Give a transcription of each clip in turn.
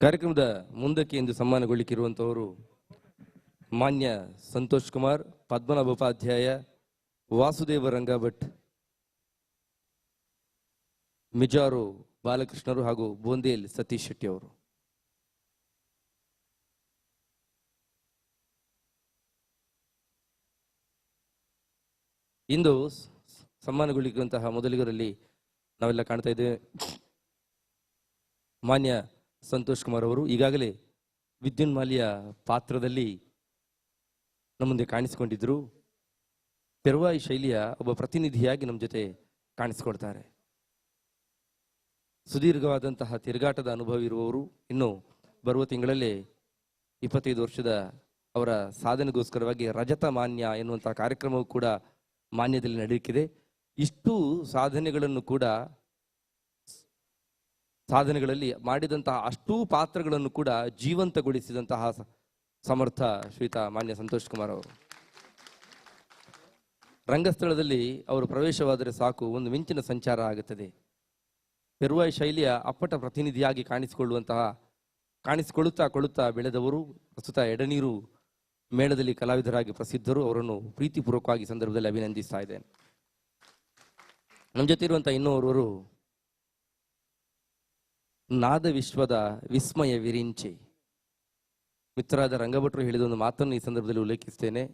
ಕಾರ್ಯಕ್ರಮದ ಮುಂದಕ್ಕೆ ಎಂದು ಸನ್ಮಾನಗೊಳ್ಳಿಕ್ಕಿರುವಂತವರು ಮಾನ್ಯ ಸಂತೋಷ್ ಕುಮಾರ್, ಪದ್ಮನಾಭ ಉಪಾಧ್ಯಾಯ, ವಾಸುದೇವ ರಂಗ ಭಟ್ ಮಿಜಾರು ಬಾಲಕೃಷ್ಣರು ಹಾಗೂ ಬೋಂದೇಲ್ ಸತೀಶ್ ಶೆಟ್ಟಿ ಅವರು. ಇಂದು ಸ್- ಸನ್ಮಾನಗೊಳ್ಳಿರುವಂತಹ ಮೊದಲಿಗರಲ್ಲಿ ನಾವೆಲ್ಲ ಕಾಣ್ತಾ ಇದ್ದೇವೆ. ಮಾನ್ಯ ಸಂತೋಷ್ ಕುಮಾರ್ ಅವರು ಈಗಾಗಲೇ ವಿದ್ಯುನ್ಮಾಲಿಯ ಪಾತ್ರದಲ್ಲಿ ನಮ್ಮ ಮುಂದೆ ಕಾಣಿಸಿಕೊಂಡಿದ್ದರು ಪೆರ್ವಾಯಿ ಶೈಲಿಯ ಒಬ್ಬ ಪ್ರತಿನಿಧಿಯಾಗಿ ನಮ್ಮ ಜೊತೆ ಕಾಣಿಸಿಕೊಡ್ತಾರೆ ಸುದೀರ್ಘವಾದಂತಹ ತಿರುಗಾಟದ ಅನುಭವ ಇರುವವರು. ಇನ್ನು ಬರುವ ತಿಂಗಳಲ್ಲೇ ಇಪ್ಪತ್ತೈದು ವರ್ಷದ ಅವರ ಸಾಧನೆಗೋಸ್ಕರವಾಗಿ ರಜತ ಮಾನ್ಯ ಎನ್ನುವಂತಹ ಕಾರ್ಯಕ್ರಮವು ಕೂಡ ಮಾನ್ಯದಲ್ಲಿ ನಡೆಯುತ್ತಿದೆ ಇಷ್ಟು ಸಾಧನೆಗಳನ್ನು ಕೂಡ ಸಾಧನೆಗಳಲ್ಲಿ ಮಾಡಿದಂತಹ ಅಷ್ಟೂ ಪಾತ್ರಗಳನ್ನು ಕೂಡ ಜೀವಂತಗೊಳಿಸಿದಂತಹ ಸಮರ್ಥ ಶ್ರೀತಾ ಮಾನ್ಯ ಸಂತೋಷ್ ಕುಮಾರ್ ಅವರು. ರಂಗಸ್ಥಳದಲ್ಲಿ ಅವರು ಪ್ರವೇಶವಾದರೆ ಸಾಕು, ಒಂದು ಮಿಂಚಿನ ಸಂಚಾರ ಆಗುತ್ತದೆ. ಪೆರುವಾಯ್ ಶೈಲಿಯ ಅಪ್ಪಟ ಪ್ರತಿನಿಧಿಯಾಗಿ ಕಾಣಿಸಿಕೊಳ್ಳುವಂತಹ, ಕಾಣಿಸಿಕೊಳ್ಳುತ್ತಾ ಕೊಳ್ಳುತ್ತಾ ಬೆಳೆದವರು, ಪ್ರಸ್ತುತ ಎಡನೀರು ಮೇಳದಲ್ಲಿ ಕಲಾವಿದರಾಗಿ ಪ್ರಸಿದ್ಧರು, ಅವರನ್ನು ಪ್ರೀತಿಪೂರ್ವಕವಾಗಿ ಸಂದರ್ಭದಲ್ಲಿ ಅಭಿನಂದಿಸ್ತಾ ಇದ್ದೇನೆ. ನಮ್ಮ ಜೊತೆ ಇರುವಂತಹ ಇನ್ನೋರ್ವರು ನಾದ ವಿಶ್ವದ ವಿಸ್ಮಯ ವಿರಿಂಚಿ. ಮಿತ್ರರಾದ ರಂಗಭಟ್ರು ಹೇಳಿದ ಒಂದು ಮಾತನ್ನು ಈ ಸಂದರ್ಭದಲ್ಲಿ ಉಲ್ಲೇಖಿಸ್ತೇನೆ.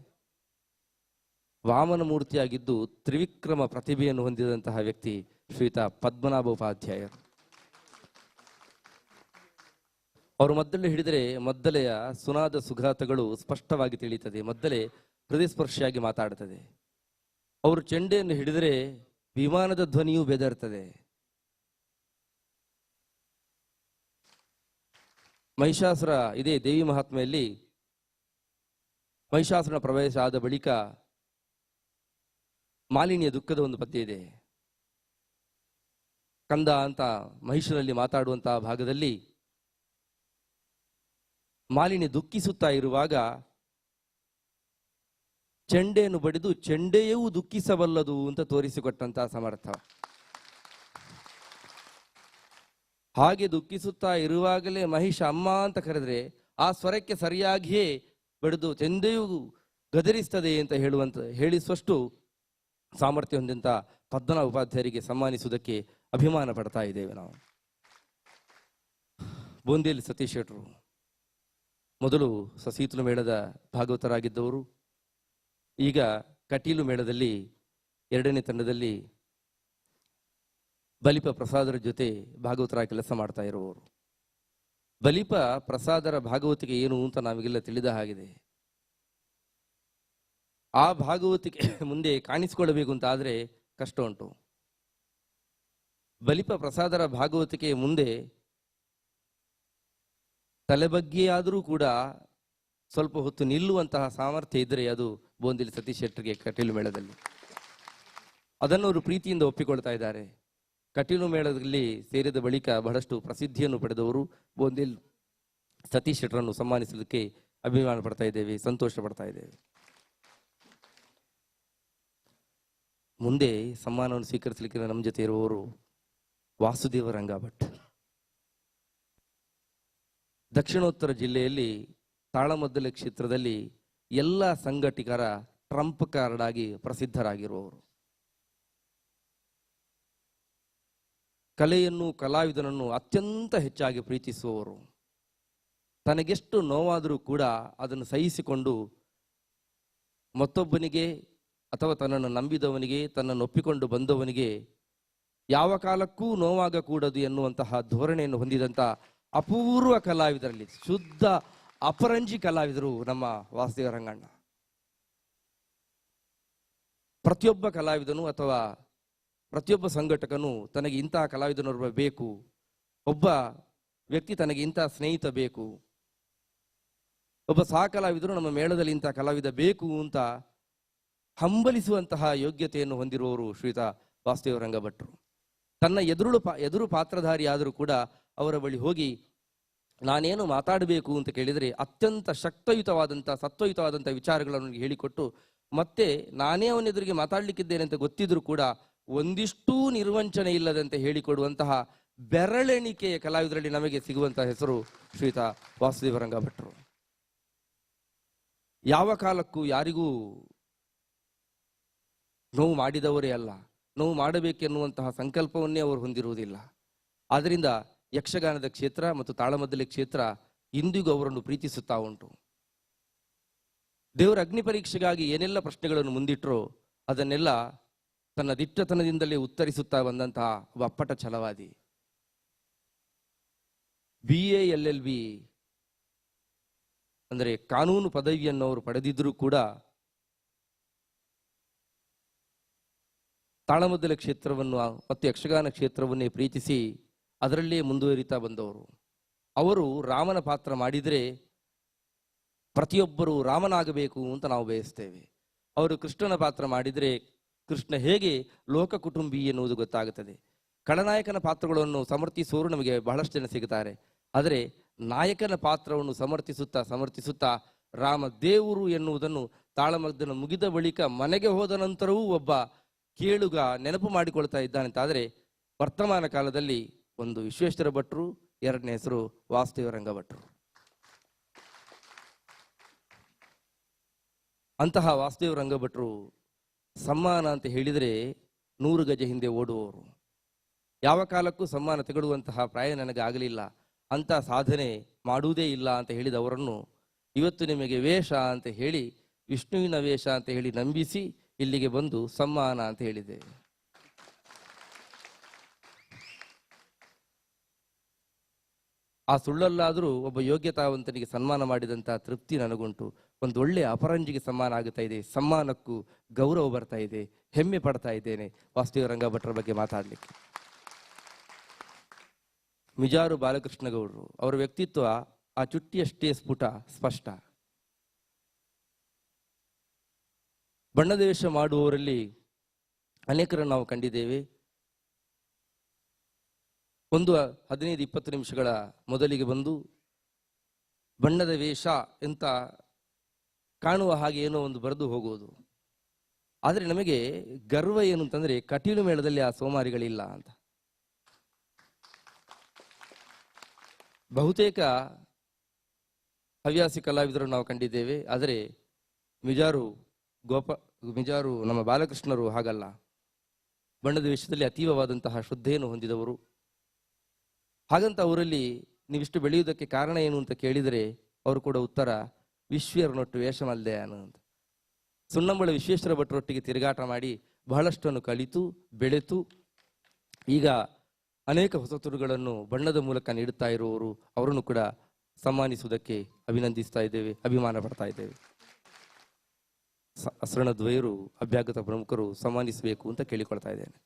ವಾಮನ ಮೂರ್ತಿಯಾಗಿದ್ದು ತ್ರಿವಿಕ್ರಮ ಪ್ರತಿಭೆಯನ್ನು ಹೊಂದಿದಂತಹ ವ್ಯಕ್ತಿ ಶ್ರೀತ ಪದ್ಮನಾಭ ಉಪಾಧ್ಯಾಯರು ಅವರು ಮದ್ದಲೆ ಹಿಡಿದರೆ ಮದ್ದಲೆಯ ಸುನಾದ ಸುಘಾತಗಳು ಸ್ಪಷ್ಟವಾಗಿ ತಿಳಿಯುತ್ತದೆ, ಮದ್ದಲೆ ಹೃದಯಸ್ಪರ್ಶಿಯಾಗಿ ಮಾತಾಡುತ್ತದೆ. ಅವರು ಚೆಂಡೆಯನ್ನು ಹಿಡಿದರೆ ವಿಮಾನದ ಧ್ವನಿಯೂ ಬೆದರ್ತದೆ ಮಹಿಷಾಸುರ ಇದೇ ದೇವಿ ಮಹಾತ್ಮೆಯಲ್ಲಿ ಮಹಿಷಾಸುರನ ಪ್ರವೇಶ ಆದ ಬಳಿಕ ಮಾಲಿನ್ಯ ದುಃಖದ ಒಂದು ಪದ್ಯ ಇದೆ. ಕಂದ ಅಂತ ಮಹಿಷರಲ್ಲಿ ಮಾತಾಡುವಂತಹ ಭಾಗದಲ್ಲಿ ಮಾಲಿನ್ಯ ದುಃಖಿಸುತ್ತಾ ಇರುವಾಗ ಚೆಂಡೆಯನ್ನು ಬಡಿದು ಚೆಂಡೆಯೂ ದುಃಖಿಸಬಲ್ಲದು ಅಂತ ತೋರಿಸಿಕೊಟ್ಟಂತಹ ಸಮರ್ಥ. ಹಾಗೆ ದುಃಖಿಸುತ್ತಾ ಇರುವಾಗಲೇ ಮಹಿಷ ಅಮ್ಮ ಅಂತ ಕರೆದ್ರೆ ಆ ಸ್ವರಕ್ಕೆ ಸರಿಯಾಗಿಯೇ ಬಡಿದು ಚೆಂದೆಯೂ ಗದರಿಸ್ತದೆ ಅಂತ ಹೇಳುವಂತ ಹೇಳಿಸುವಷ್ಟು ಸಾಮರ್ಥ್ಯ ಹೊಂದಂತ ಪದ್ಮನ ಉಪಾಧ್ಯಾಯರಿಗೆ ಸನ್ಮಾನಿಸುವುದಕ್ಕೆ ಅಭಿಮಾನ ಪಡ್ತಾ ಇದ್ದೇವೆ ನಾವು. ಬೂಂದಿಯಲ್ಲಿ ಸತೀಶ್ ಶೆಟ್ರು ಮೊದಲು ಸಸೀತಲು ಮೇಳದ ಭಾಗವತರಾಗಿದ್ದವರು. ಈಗ ಕಟೀಲು ಮೇಳದಲ್ಲಿ ಎರಡನೇ ತಂಡದಲ್ಲಿ ಬಲಿಪ ಪ್ರಸಾದರ ಜೊತೆ ಭಾಗವತರ ಕೆಲಸ ಮಾಡ್ತಾ ಇರುವವರು. ಬಲಿಪ ಪ್ರಸಾದರ ಭಾಗವತಿಗೆ ಏನು ಅಂತ ನಮಗೆಲ್ಲ ತಿಳಿದ ಹಾಗಿದೆ. ಆ ಭಾಗವತಿಗೆ ಮುಂದೆ ಕಾಣಿಸಿಕೊಳ್ಳಬೇಕು ಅಂತ ಆದ್ರೆ ಕಷ್ಟ ಉಂಟು. ಬಲಿಪ ಪ್ರಸಾದರ ಭಾಗವತಿಕೆ ಮುಂದೆ ತಲೆಬಗ್ಗೆಯಾದರೂ ಕೂಡ ಸ್ವಲ್ಪ ಹೊತ್ತು ನಿಲ್ಲುವಂತಹ ಸಾಮರ್ಥ್ಯ ಇದ್ದರೆ ಅದು ಬೋಂದಿಲಿ ಸತೀಶ್ ಶೆಟ್ಟರ್ಗೆ ಕಟೀಲು ಮೇಳದಲ್ಲಿ. ಅದನ್ನು ಅವರು ಪ್ರೀತಿಯಿಂದ ಒಪ್ಪಿಕೊಳ್ತಾ ಇದ್ದಾರೆ. ಕಟೀಲು ಮೇಳದಲ್ಲಿ ಸೇರಿದ ಬಳಿಕ ಬಹಳಷ್ಟು ಪ್ರಸಿದ್ಧಿಯನ್ನು ಪಡೆದವರು ಬೋಂದಿಲ್ ಸತೀಶ್ ಶೆಟ್ಟರನ್ನು ಸನ್ಮಾನಿಸಲಿಕ್ಕೆ ಅಭಿಮಾನ ಪಡ್ತಾ ಇದ್ದೇವೆ, ಸಂತೋಷ ಪಡ್ತಾ ಇದ್ದೇವೆ. ಮುಂದೆ ಸಮ್ಮಾನವನ್ನು ಸ್ವೀಕರಿಸಲಿಕ್ಕೆ ನಮ್ಮ ಜೊತೆ ಇರುವವರು ವಾಸುದೇವ ರಂಗ ಭಟ್ ದಕ್ಷಿಣೋತ್ತರ ಜಿಲ್ಲೆಯಲ್ಲಿ ತಾಳಮದ್ದಲೆ ಕ್ಷೇತ್ರದಲ್ಲಿ ಎಲ್ಲ ಸಂಘಟಿಕರ ಟ್ರಂಪ್ ಕಾರ್ಡ್ ಆಗಿ ಪ್ರಸಿದ್ಧರಾಗಿರುವವರು. ಕಲೆಯನ್ನು ಕಲಾವಿದನನ್ನು ಅತ್ಯಂತ ಹೆಚ್ಚಾಗಿ ಪ್ರೀತಿಸುವವರು. ತನಗೆಷ್ಟು ನೋವಾದರೂ ಕೂಡ ಅದನ್ನು ಸಹಿಸಿಕೊಂಡು ಮತ್ತೊಬ್ಬನಿಗೆ ಅಥವಾ ತನ್ನನ್ನು ನಂಬಿದವನಿಗೆ, ತನ್ನನ್ನು ಒಪ್ಪಿಕೊಂಡು ಬಂದವನಿಗೆ ಯಾವ ಕಾಲಕ್ಕೂ ನೋವಾಗಕೂಡದು ಎನ್ನುವಂತಹ ಧೋರಣೆಯನ್ನು ಹೊಂದಿದಂಥ ಅಪೂರ್ವ ಕಲಾವಿದರಲ್ಲಿ, ಶುದ್ಧ, ಅಪರಂಜಿ ಕಲಾವಿದರು ನಮ್ಮ ವಾಸುದೇವ ರಂಗಣ್ಣ. ಪ್ರತಿಯೊಬ್ಬ ಕಲಾವಿದನು ಅಥವಾ ಪ್ರತಿಯೊಬ್ಬ ಸಂಘಟಕನು ತನಗೆ ಇಂತಹ ಕಲಾವಿದನೊಬ್ಬ ಬೇಕು. ಒಬ್ಬ ವ್ಯಕ್ತಿ ತನಗೆ ಇಂತಹ ಸ್ನೇಹಿತ ಬೇಕು. ಒಬ್ಬ ಸಹ ಕಲಾವಿದರು ನಮ್ಮ ಮೇಳದಲ್ಲಿ ಇಂತಹ ಕಲಾವಿದ ಬೇಕು ಅಂತ ಹಂಬಲಿಸುವಂತಹ ಯೋಗ್ಯತೆಯನ್ನು ಹೊಂದಿರುವವರು ಶ್ರೀತಾ ವಾಸುದೇವ ರಂಗಭಟ್ರು. ತನ್ನ ಎದುರುಳು ಪಾ, ಎದುರು ಪಾತ್ರಧಾರಿ ಆದರೂ ಕೂಡ ಅವರ ಬಳಿ ಹೋಗಿ, ನಾನೇನು ಮಾತಾಡಬೇಕು ಅಂತ ಕೇಳಿದರೆ ಅತ್ಯಂತ ಶಕ್ತಯುತವಾದಂಥ, ಸತ್ವಯುತವಾದಂಥ ವಿಚಾರಗಳನ್ನು ಹೇಳಿಕೊಟ್ಟು ಮತ್ತೆ ನಾನೇ ಅವನ ಎದುರಿಗೆ ಮಾತಾಡ್ಲಿಕ್ಕಿದ್ದೇನೆ ಅಂತ ಗೊತ್ತಿದ್ರೂ ಕೂಡ ಒಂದಿಷ್ಟೂ ನಿರ್ವಂಚನೆ ಇಲ್ಲದಂತೆ ಹೇಳಿಕೊಡುವಂತಹ ಬೆರಳೆಣಿಕೆಯ ಕಲಾವಿದರಲ್ಲಿ ನಮಗೆ ಸಿಗುವಂತಹ ಹೆಸರು ಶ್ರೀತ ವಾಸುದೇವರಂಗ ಭಟ್ರು ಯಾವ ಕಾಲಕ್ಕೂ ಯಾರಿಗೂ ನೋವು ಮಾಡಿದವರೇ ಅಲ್ಲ, ನೋವು ಮಾಡಬೇಕೆನ್ನುವಂತಹ ಸಂಕಲ್ಪವನ್ನೇ ಅವರು ಹೊಂದಿರುವುದಿಲ್ಲ. ಆದ್ದರಿಂದ ಯಕ್ಷಗಾನದ ಕ್ಷೇತ್ರ ಮತ್ತು ತಾಳಮದ್ದಲೆ ಕ್ಷೇತ್ರ ಇಂದಿಗೂ ಅವರನ್ನು ಪ್ರೀತಿಸುತ್ತಾ ಉಂಟು. ದೇವರ ಅಗ್ನಿ ಪರೀಕ್ಷೆಗಾಗಿ ಏನೆಲ್ಲ ಪ್ರಶ್ನೆಗಳನ್ನು ಮುಂದಿಟ್ಟರೋ ಅದನ್ನೆಲ್ಲ ತನ್ನ ದಿಟ್ಟತನದಿಂದಲೇ ಉತ್ತರಿಸುತ್ತಾ ಬಂದಂತಹ ಒಪ್ಪಟ ಛಲವಾದಿ. B A L L B ಅಂದರೆ ಕಾನೂನು ಪದವಿಯನ್ನು ಅವರು ಪಡೆದಿದ್ದರೂ ಕೂಡ ತಾಳಮದ್ದಲ ಕ್ಷೇತ್ರವನ್ನು, ಮತ್ತು ಯಕ್ಷಗಾನ ಕ್ಷೇತ್ರವನ್ನೇ ಪ್ರೀತಿಸಿ ಅದರಲ್ಲೇ ಮುಂದುವರಿತಾ ಬಂದವರು. ಅವರು ರಾಮನ ಪಾತ್ರ ಮಾಡಿದರೆ ಪ್ರತಿಯೊಬ್ಬರೂ ರಾಮನಾಗಬೇಕು ಅಂತ ನಾವು ಬಯಸ್ತೇವೆ. ಅವರು ಕೃಷ್ಣನ ಪಾತ್ರ ಮಾಡಿದರೆ ಕೃಷ್ಣ ಹೇಗೆ ಲೋಕ ಕುಟುಂಬಿ ಎನ್ನುವುದು ಗೊತ್ತಾಗುತ್ತದೆ. ಖಳನಾಯಕನ ಪಾತ್ರಗಳನ್ನು ಸಮರ್ಥಿಸುವವರು ನಮಗೆ ಬಹಳಷ್ಟು ಜನ ಸಿಗುತ್ತಾರೆ ಆದರೆ ನಾಯಕನ ಪಾತ್ರವನ್ನು ಸಮರ್ಥಿಸುತ್ತಾ ಸಮರ್ಥಿಸುತ್ತಾ ರಾಮ ದೇವರು ಎನ್ನುವುದನ್ನು ತಾಳಮಗ್ದನ ಮುಗಿದ ಬಳಿಕ ಮನೆಗೆ ಹೋದ ನಂತರವೂ ಒಬ್ಬ ಕೇಳುಗ ನೆನಪು ಮಾಡಿಕೊಳ್ತಾ ಇದ್ದಾನಂತಾದರೆ ವರ್ತಮಾನ ಕಾಲದಲ್ಲಿ ಒಂದು ವಿಶ್ವೇಶ್ವರ ಭಟ್ರು, ಎರಡನೇ ಹೆಸರು ವಾಸುದೇವರಂಗ ಭಟ್ರು. ಅಂತಹ ವಾಸುದೇವ ರಂಗಭಟ್ರು ಸಮ್ಮಾನ ಅಂತ ಹೇಳಿದರೆ ನೂರು ಗಜ ಹಿಂದೆ ಓಡುವವರು. ಯಾವ ಕಾಲಕ್ಕೂ ಸಮ್ಮಾನ ತೆಗೆಡುವಂತಹ ಪ್ರಾಯ ನನಗೆ ಆಗಲಿಲ್ಲ. ಅಂತ ಸಾಧನೆ ಮಾಡುವುದೇ ಇಲ್ಲ ಅಂತ ಹೇಳಿದವರನ್ನು ಇವತ್ತು ನಿಮಗೆ ವೇಷ ಅಂತ ಹೇಳಿ, ವಿಷ್ಣುವಿನ ವೇಷ ಅಂತ ಹೇಳಿ ನಂಬಿಸಿ ಇಲ್ಲಿಗೆ ಬಂದು ಸಮ್ಮಾನ ಅಂತ ಹೇಳಿದೆ. ಆ ಸುಳ್ಳಲ್ಲಾದರೂ ಒಬ್ಬ ಯೋಗ್ಯತಾವಂತನಿಗೆ ಸನ್ಮಾನ ಮಾಡಿದಂಥ ತೃಪ್ತಿ ನನಗುಂಟು. ಒಂದು ಒಳ್ಳೆಯ ಅಪರಂಜಿಗೆ ಸಮ್ಮಾನ ಆಗುತ್ತಾ ಇದೆ. ಸಮ್ಮಾನಕ್ಕೂ ಗೌರವ ಬರ್ತಾ ಇದೆ. ಹೆಮ್ಮೆ ಪಡ್ತಾ ಇದ್ದೇನೆ. ವಾಸುದೇವ ರಂಗ ಭಟ್ರ ಬಗ್ಗೆ ಮಾತಾಡಲಿಕ್ಕೆ. ಮಿಜಾರು ಬಾಲಕೃಷ್ಣ ಗೌಡರು ಅವರ ವ್ಯಕ್ತಿತ್ವ ಆ ಚುಟ್ಟಿಯಷ್ಟೇ ಸ್ಫುಟ ಸ್ಪಷ್ಟ. ಬಣ್ಣದೇಶ ಮಾಡುವವರಲ್ಲಿ ಅನೇಕರನ್ನು ನಾವು ಕಂಡಿದ್ದೇವೆ. ಒಂದು ಹದಿನೈದು ಇಪ್ಪತ್ತು ನಿಮಿಷಗಳ ಮೊದಲಿಗೆ ಬಂದು ಬಣ್ಣದ ವೇಷ ಅಂತ ಕಾಣುವ ಹಾಗೆ ಏನೋ ಒಂದು ಬರೆದು ಹೋಗುವುದು. ಆದರೆ ನಮಗೆ ಗರ್ವ ಏನು ಅಂತಂದ್ರೆ ಕಟೀಲು ಮೇಳದಲ್ಲಿ ಆ ಸೋಮಾರಿಗಳಿಲ್ಲ ಅಂತ. ಬಹುತೇಕ ಹವ್ಯಾಸಿ ಕಲಾವಿದರು ನಾವು ಕಂಡಿದ್ದೇವೆ, ಆದರೆ ಮಿಜಾರು ಗೋಪ, ಮಿಜಾರು ನಮ್ಮ ಬಾಲಕೃಷ್ಣರು ಹಾಗಲ್ಲ. ಬಣ್ಣದ ವೇಷದಲ್ಲಿ ಅತೀವವಾದಂತಹ ಶ್ರದ್ಧೆಯನ್ನು ಹೊಂದಿದವರು ಹಾಗಂತ ಅವರಲ್ಲಿ ನೀವಿಷ್ಟು ಬೆಳೆಯುವುದಕ್ಕೆ ಕಾರಣ ಏನು ಅಂತ ಕೇಳಿದರೆ ಅವರು ಕೂಡ ಉತ್ತರ ವಿಶ್ವರನೊಟ್ಟು ವೇಷಮಲ್ದೆ ಅಂತ. ಸುಣ್ಣಂಬಳ ವಿಶ್ವೇಶ್ವರ ಭಟ್ರೊಟ್ಟಿಗೆ ತಿರುಗಾಟ ಮಾಡಿ ಬಹಳಷ್ಟನ್ನು ಕಲಿತು, ಬೆಳೆತು, ಈಗ ಅನೇಕ ಹೊಸ ತುರುಗಳನ್ನು ಬಣ್ಣದ ಮೂಲಕ ನೀಡುತ್ತಾ ಇರುವವರು ಅವರನ್ನು ಕೂಡ ಸಮ್ಮಾನಿಸುವುದಕ್ಕೆ ಅಭಿನಂದಿಸ್ತಾ ಇದ್ದೇವೆ, ಅಭಿಮಾನ ಪಡ್ತಾ ಇದ್ದೇವೆ. ಅಸರಣ ದ್ವಯರು ಅಭ್ಯಾಗತ ಪ್ರಮುಖರು ಸಮ್ಮಾನಿಸಬೇಕು ಅಂತ ಕೇಳಿಕೊಳ್ತಾ ಇದ್ದೇನೆ.